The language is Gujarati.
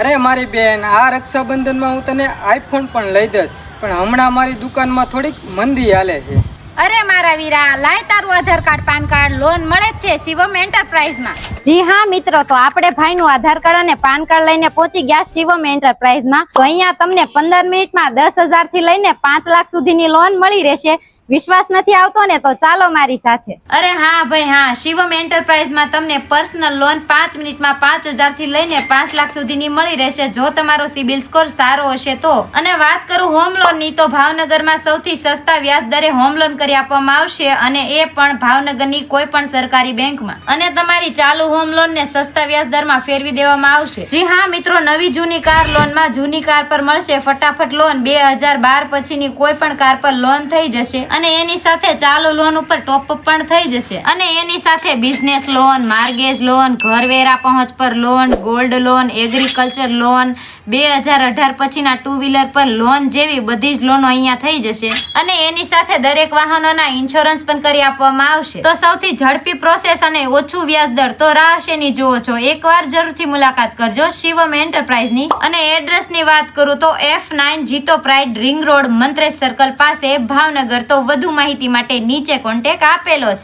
અરે મારી બેન, આ રક્ષાબંધનમાં હું તને આઈફોન પણ લઈ દત પણ હમણાં મારી દુકાનમાં થોડીક મંદી હાલે છે. અરે મારા વીરા, લાય તારું Aadhaar card, PAN card, loan મળે જ છે શિવમ એન્ટરપ્રાઇઝમાં. જી હા મિત્રો, તો આપણે ભાઈનું આધાર કાર્ડ અને પાન કાર્ડ લઈને પહોંચી ગયા શિવમ એન્ટરપ્રાઇઝમાં. તો અહીંયા તમને પંદર મિનિટમાં દસ હજારથી લઈને પાંચ લાખ સુધીની લોન મળી રહેશે. વિશ્વાસ નથી આવતો ને તો ચાલો મારી સાથે. અરે હા ભાઈ, હા. શિવમ એન્ટરપ્રાઇઝમાં તમને પર્સનલ લોન પાંચ મિનિટમાં પાંચ હજારથી લઈને પાંચ લાખ સુધીની મળી રહેશે. જો તમારો સિબિલ સ્કોર સારો હશે તો. અને વાત કરું હોમ લોનની, તો ભાવનગરમાં સૌથી સસ્તા વ્યાજ દરે હોમ લોન કરી આપવામાં આવશે અને એ પણ ભાવનગરની કોઈ પણ સરકારી બેંકમાં. અને તમારી ચાલુ હોમ લોન ને સસ્તા વ્યાજ દરમાં ફેરવી દેવામાં આવશે. જી હા મિત્રો, નવી જૂની કાર લોનમાં જૂની કાર પર મળશે ફટાફટ લોન બે હજાર બાર પછીની કોઈ પણ કાર પર લોન થઈ જશે. અને એની સાથે ચાલુ લોન ઉપર ટોપ પણ થઈ જશે. અને એની સાથે બિઝનેસ લોન માર્ગેજ લોન ઘર વેરા પહોંચ પર loan gold loan agriculture loan બે હજાર અઢાર પછીના ટુ વ્હીલર પર લોન જેવી બધી જ લોનો અહીંયા થઈ જશે. અને એની સાથે દરેક વાહનોના ઇન્સ્યોરન્સ પણ કરી આપવામાં આવશે. તો સૌથી ઝડપી પ્રોસેસ અને ઓછું વ્યાજ દર તો રાહશેની જુઓ છો? એકવાર જરૂરથી મુલાકાત કરજો શિવમ એન્ટરપ્રાઇઝની. અને એડ્રેસની વાત કરું તો એફ નાઇન જીતો pride ring road Mantresh circle પાસે ભાવનગર. તો વધુ માહિતી માટે નીચે કોન્ટેક આપેલો છે.